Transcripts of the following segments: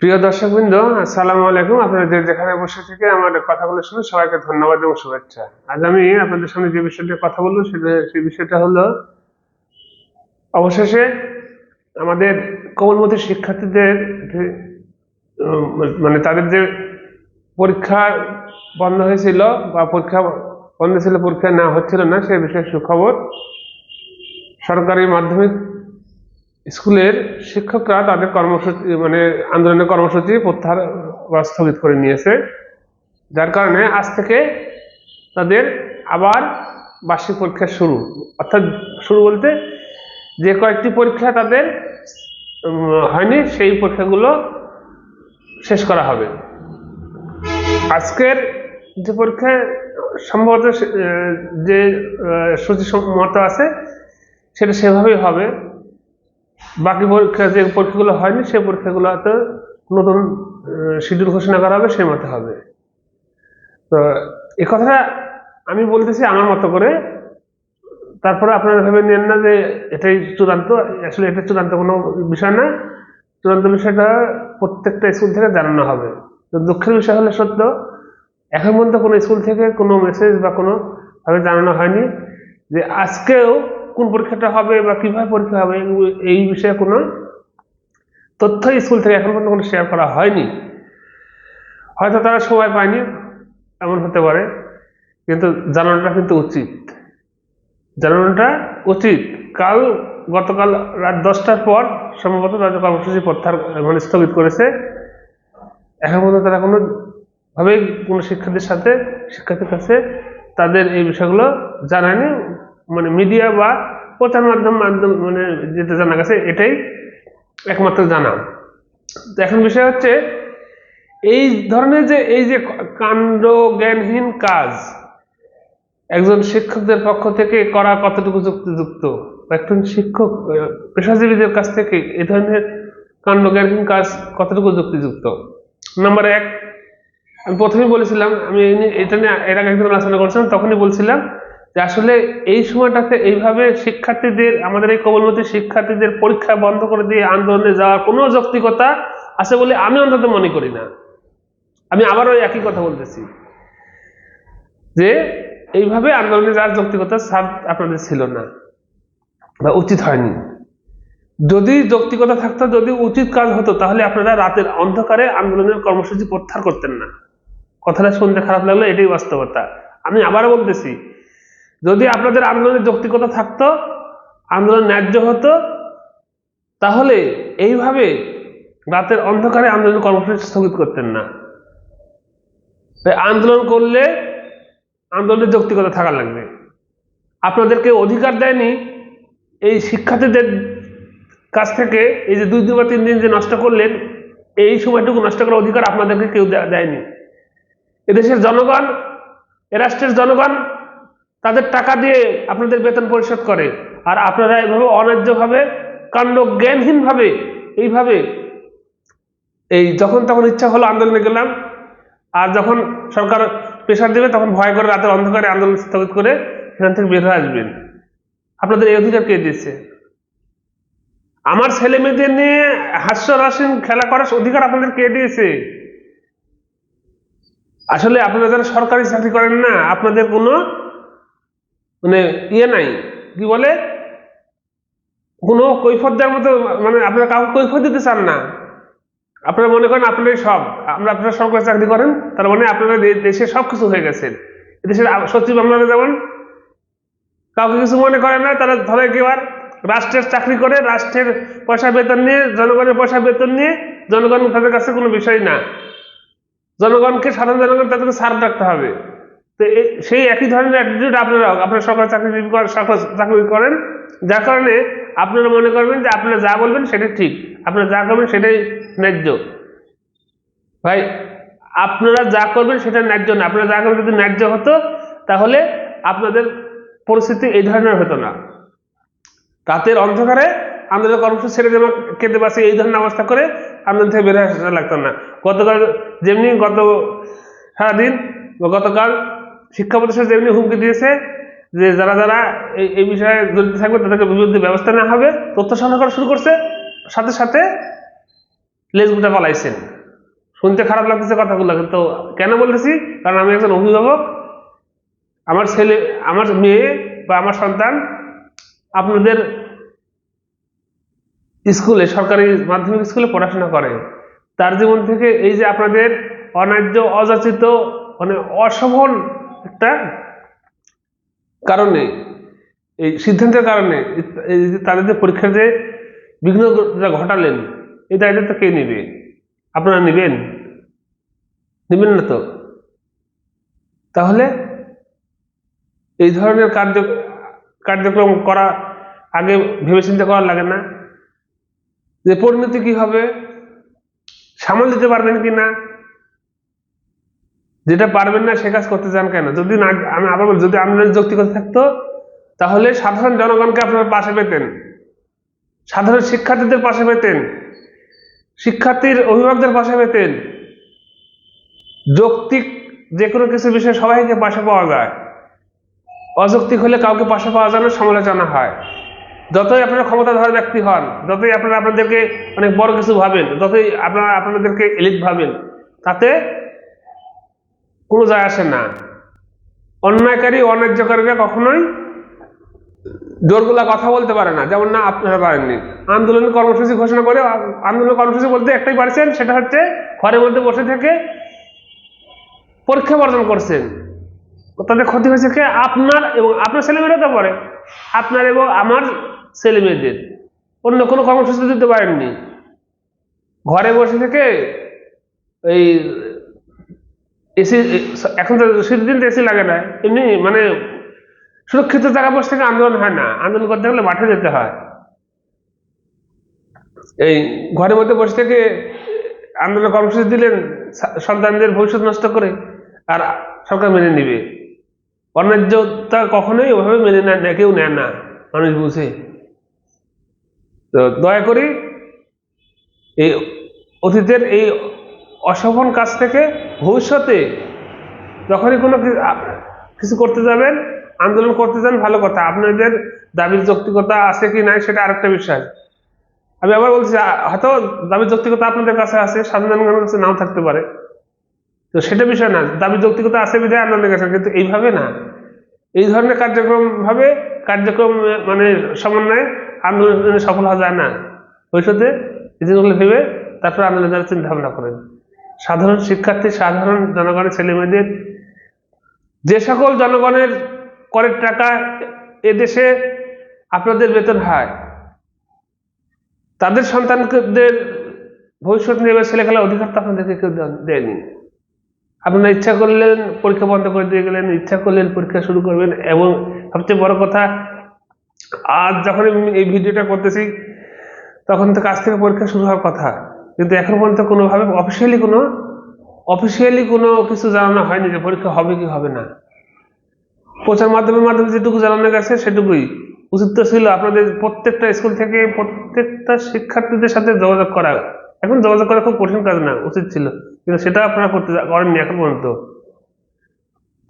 প্রিয় দর্শকবৃন্দ, আসসালামু আলাইকুম। আপনারা যে যেখানে বসে থেকে আমার কথাগুলো শুনে সবাইকে ধন্যবাদ এবং শুভেচ্ছা। আজ আমি আপনাদের সামনে যে বিষয়টি কথা বলব সেই বিষয়টা হলো, অবশেষে আমাদের কোমলমতি শিক্ষার্থীদের মানে তাদের যে পরীক্ষা বন্ধ হয়েছিল বা পরীক্ষা বন্ধ ছিল, পরীক্ষা না হচ্ছিল না, সে বিষয়ে সুখবর সরকারি মাধ্যমিক স্কুলের শিক্ষকরা তাদের কর্মসূচি মানে আন্দোলনের কর্মসূচি প্রত্যাহার বা স্থগিত করে নিয়েছে। যার কারণে আজ থেকে তাদের আবার বার্ষিক পরীক্ষা শুরু। অর্থাৎ শুরু বলতে যে কয়েকটি পরীক্ষা তাদের হয়নি, সেই পরীক্ষাগুলো শেষ করা হবে। আজকের যে পরীক্ষা, সম্ভবত যে সূচি মতো আছে, সেটা সেভাবেই হবে। বাকি পরীক্ষা যে পরীক্ষাগুলো হয়নি, সেই পরীক্ষাগুলোতে নতুন শিডিউল ঘোষণা করা হবে, সেই মতে হবে। তো, এ কথাটা আমি বলতেছি আমার মতো করে। তারপরে আপনারা ভেবে নেন না যে এটাই চূড়ান্ত, আসলে এটা চূড়ান্ত কোনো বিষয় না। চূড়ান্ত বিষয়টা প্রত্যেকটা স্কুল থেকে জানানো হবে। তো দুঃখের বিষয় হলে সত্য, এখন পর্যন্ত কোনো স্কুল থেকে কোনো মেসেজ বা কোনোভাবে জানানো হয়নি যে আজকেও কোন পরীক্ষাটা হবে বা কীভাবে পরীক্ষা হবে এই বিষয়ে কোনো তথ্য স্কুল থেকে এখন পর্যন্ত কোনো শেয়ার করা হয়নি। হয়তো তারা সময় পায়নি, এমন হতে পারে, কিন্তু জানানোটা কিন্তু উচিত। জানানোটা উচিত। কাল, গতকাল রাত দশটার পর সম্ভবত তাদের কর্মসূচি প্রত্যাহার মানে স্থগিত করেছে, এখন পর্যন্ত তারা কোনোভাবেই কোনো শিক্ষার্থীর সাথে, শিক্ষার্থীর কাছে তাদের এই বিষয়গুলো জানায়নি। মানে মিডিয়া বা প্রচার মাধ্যম মাধ্যম মানে যেটা জানা গেছে, এটাই একমাত্র জানা। তো এখন বিষয় হচ্ছে, এই ধরনের যে, এই যে কাণ্ড জ্ঞানহীন কাজ, একজন শিক্ষকদের পক্ষ থেকে করা কতটুকু যুক্তিযুক্ত? একজন শিক্ষক পেশাজীবীদের কাছ থেকে এ ধরনের কাণ্ড জ্ঞানহীন কাজ কতটুকু যুক্তিযুক্ত? নাম্বার এক, আমি প্রথমেই বলেছিলাম, আমি এটা নিয়ে, এর আগে একদিন আলোচনা করেছিলাম, তখনই বলছিলাম যে আসলে এই সময়টাতে এইভাবে শিক্ষার্থীদের, আমাদের এই কবলমতী শিক্ষার্থীদের পরীক্ষা বন্ধ করে দিয়ে আন্দোলনে যাওয়ার কোনো যৌক্তিকতা আছে বলে আমি অন্তত মনে করি না। আমি আবারও একই কথা বলতেছি। যে এইভাবে আন্দোলনে যাওয়ার যৌক্তিকতা সার আপনাদের ছিল না বা উচিত হয়নি। যদি যৌক্তিকতা থাকতো, যদি উচিত কাজ হতো, তাহলে আপনারা রাতের অন্ধকারে আন্দোলনের কর্মসূচি প্রত্যাহার করতেন না। কথাটা শুনতে খারাপ লাগল, এটাই বাস্তবতা। আমি আবারও বলতেছি যদি আপনাদের আন্দোলনের যৌক্তিকতা থাকতো, আন্দোলন ন্যায্য হতো, তাহলে এইভাবে রাতের অন্ধকারে আন্দোলন কর্মসূচি স্থগিত করতেন না। তাই আন্দোলন করলে আন্দোলনের যৌক্তিকতা থাকা লাগবে। আপনাদেরকে অধিকার দেয়নি এই শিক্ষার্থীদের কাছ থেকে এই যে দুই দিন বা তিন দিন যে নষ্ট করলেন, এই সময়টুকু নষ্ট করার অধিকার আপনাদেরকে কেউ দেয়নি। এদেশের জনগণ, এ রাষ্ট্রের জনগণ তাদের টাকা দিয়ে আপনাদের বেতন পরিশোধ করে। আর আপনারা এভাবে অন্যায্যভাবে কাণ্ড জ্ঞানহীনভাবে এইভাবে এই যখন তখন ইচ্ছা হলো আন্দোলনে গেলাম। আর যখন সরকার প্রেশার দেবে, তখন ভয় করে রাতের অন্ধকারে আন্দোলন স্থগিত করে সেখান থেকে বের হয়ে আসবেন। আপনাদের এই অধিকার কে দিচ্ছে আমার ছেলে মেয়েদের নিয়ে হাস্যরাসীন খেলা করার অধিকার আপনাদের কে দিয়েছে? আসলে আপনারা যারা সরকারি চাকরি করেন না, আপনাদের কোনো মানে ইয়ে নাই। কি বলে? কোনো কৈফত দেওয়ার মতো মানে আপনারা কাউকে কৈফত দিতে চান না। আপনারা মনে করেন আপনারাই সব। আমরা আপনারা সরকারি চাকরি করেন, তার মানে আপনারা দেশে সব কিছু হয়ে গেছেন দেশের সচিব আপনারা যেমন কাউকে কিছু মনে করে না, তারা ধরে কেবার রাষ্ট্রের চাকরি করে, রাষ্ট্রের পয়সা বেতন নিয়ে, জনগণের পয়সা বেতন নিয়ে জনগণ তাদের কাছে কোনো বিষয় না। জনগণকে সাধারণ জনগণ তাদেরকে সার রাখতে হবে। সেই একই ধরনের অ্যাটিটিউড আপনারা আপনারা সরকারি চাকরিজীবী করেন সরকারি চাকরি করেন, যার কারণে আপনারা মনে করবেন যে আপনারা যা বলবেন সেটাই ঠিক, আপনারা যা করবেন সেটাই ন্যায্য। ভাই, আপনারা যা করবেন সেটা ন্যায্য না, আপনারা যা করবেন যদি ন্যায্য হতো, তাহলে আপনাদের পরিস্থিতি এই ধরনের হতো না। রাতের অন্ধকারে আন্দোলন কর্মসূচি ছেড়ে দেওয়া কেঁদে বাসে এই ধরনের অবস্থা করে আন্দোলন থেকে বের হয়ে লাগতো না। গতকাল, যেমনি গত সারাদিন, গতকাল শিক্ষা প্রতিষ্ঠান যেমনি হুমকি দিয়েছে যে যারা যারা এই বিষয়ে জড়িত থাকবে তাদেরকে বিরুদ্ধে ব্যবস্থা নেওয়া হবে, তথ্য সংগ্রহ করা শুরু করছে, সাথে সাথে লেজ গুটা পালাইছেন। শুনতে খারাপ লাগতেছে কথাগুলো, কিন্তু কেন বলতেছি? কারণ আমি একজন অভিভাবক, আমার ছেলে, আমার মেয়ে বা আমার সন্তান আপনাদের স্কুলে, সরকারি মাধ্যমিক স্কুলে পড়াশোনা করে। তার জীবন থেকে এই যে আপনাদের অন্যায্য অযাচিত মানে অশোভন একটা কারণে, এই সিদ্ধান্তের কারণে তাদের যে পরীক্ষার যে বিঘ্ন যা ঘটালেন, এই দায়িত্বটা কে নেবে? আপনারা নেবেন? নেবেন না তো? তাহলে, এই ধরনের কার্য, কার্যক্রম করা আগে ভেবে চিন্তা করা লাগে না। যে পরিণতি কি হবে? সামাল দিতে পারবেন কি না? যেটা পারবেন না সে কাজ করতে চান কেন? যদি না, আমি আবার বলি, যদি আপনার যৌক্তিকতা থাকতো, তাহলে সাধারণ জনগণকে আপনার পাশে পেতেন। সাধারণ শিক্ষার্থীদের পাশে পেতেন। শিক্ষার্থীর অভিভাবকদের পাশে পেতেন। যৌক্তিক যে কোনো কিছু বিষয়ে সবাইকে পাশে পাওয়া যায়। অযৌক্তিক হলে কাউকে পাশে পাওয়া যায় না, সমালোচনা হয়। যতই আপনারা ক্ষমতাধর ব্যক্তি হন, যতই আপনারা আপনাদেরকে অনেক বড় কিছু ভাবেন, যতই আপনারা আপনাদেরকে এলিট ভাবেন, তাতে কোনো যায় আসে না। অন্যায়কারী, অন্যায্যকারীরা কখনোই জোরগুলা কথা বলতে পারে না। যেমন না, আপনারা পারেননি। আন্দোলন কর্মসূচি ঘোষণা করে, আন্দোলন কর্মসূচি বলতে একটাই পারছেন, সেটা হচ্ছে ঘরের মধ্যে বসে থেকে পরীক্ষা বর্জন করছেন। তাদের ক্ষতি হয়েছে কে? আপনার এবং আপনার ছেলেমেয়েরা তো পারে আপনার এবং আমার ছেলেমেয়েদের। অন্য কোনো কর্মসূচি দিতে পারেননি। ঘরে বসে থেকে এই এসি এখন তো শীতের দিন এসি লাগে না। এমনি মানে সুরক্ষিত জায়গা বসে থেকে আন্দোলন হয় না। আন্দোলন করতে গেলে মাঠে যেতে হয়। এই ঘরের মধ্যে বসে থেকে আন্দোলন কর্মসূচি দিলেন সন্তানদের ভবিষ্যৎ নষ্ট করে, আর সরকার মেনে নিবে। অন্যায্যতা কখনোই ওভাবে মেনে নেয় না, কেউ নেয় না, মানুষ বুঝে। তো দয়া করি এই অতীতের এই অশোভন কাজ থেকে ভবিষ্যতে যখনই কোনো কিছু করতে যাবেন, আন্দোলন করতে যান, ভালো কথা। আপনাদের দাবির যৌক্তিকতা আছে কি নাই সেটা আরেকটা বিষয়। আমি আবার বলছি হয়তো দাবির যৌক্তিকতা আপনাদের কাছে আছে, সাধারণ কাছে নাও থাকতে পারে। তো সেটা বিষয় না, দাবির যৌক্তিকতা আছে বিধায় আন্দোলনের কাছে, কিন্তু এইভাবে না। এই ধরনের কার্যক্রম ভাবে কার্যক্রম মানে সমন্বয়ে আন্দোলনে সফল হওয়া যায় না। ভবিষ্যতে ভেবে তারপর আন্দোলনের চিন্তা ভাবনা করেন। সাধারণ শিক্ষার্থী, সাধারণ জনগণের ছেলে মেয়েদের, যে সকল জনগণের করের টাকা এদেশে আপনাদের বেতন হয়, তাদের সন্তানদের ভবিষ্যৎ নিয়ে ছেলেখেলার অধিকার তো আপনাদেরকে কেউ দেয়নি। আপনারা ইচ্ছা করলেন পরীক্ষা বন্ধ করে দিয়ে গেলেন, ইচ্ছা করলেন পরীক্ষা শুরু করবেন এবং সবচেয়ে বড় কথা, আজ যখন এই ভিডিওটা করতেছি, তখন তো কাজ থেকে পরীক্ষা শুরু হওয়ার কথা। কিন্তু এখন পর্যন্ত কোনোভাবে অফিসিয়ালি কোনো অফিসিয়ালি কোনো কিছু জানানো হয়নি যে পরীক্ষা হবে কি হবে না। প্রচার মাধ্যমের মাধ্যমে যেটুকু জানানো গেছে সেটুকুই। উচিত ছিল আপনাদের প্রত্যেকটা স্কুল থেকে প্রত্যেকটা শিক্ষার্থীদের সাথে যোগাযোগ করা। এখন যোগাযোগ করা খুব কঠিন কাজ না, উচিত ছিল। কিন্তু সেটা আপনারা করতে করেননি এখন পর্যন্ত।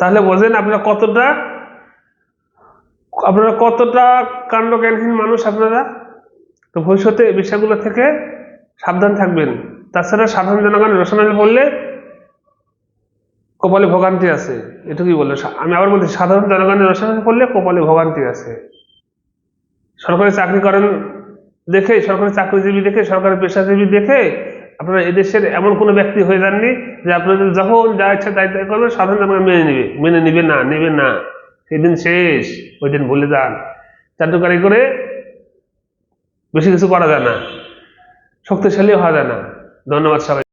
তাহলে বোঝেন আপনারা কতটা আপনারা কতটা কাণ্ড জ্ঞানহীন মানুষ আপনারা? তো ভবিষ্যতে বিষয়গুলো থেকে সাবধান থাকবেন। তাছাড়া সাধারণ জনগণ রোশনাল বললে কপালে ভোগান্তি আছে। এটুকুই বলল। আমি আবার বলছি, সাধারণ জনগণের রোশনাল করলে কপালে ভোগান্তি আছে। সরকারি চাকরি করেন দেখে, সরকারি চাকরিজীবী দেখে, সরকারি পেশাজীবী দেখে আপনারা এদেশের এমন কোনো ব্যক্তি হয়ে যাননি যে আপনাদের যখন যা ইচ্ছা তাই তাই করবে সাধারণ জনগণ মেনে নেবে। মেনে নেবে না নেবে না। সেদিন শেষ, ওই দিন ভুলে যান। চাটুকারি করে বেশি কিছু করা যায় না। শক্তিশালী হওয়া যায় না। ধন্যবাদ সবাই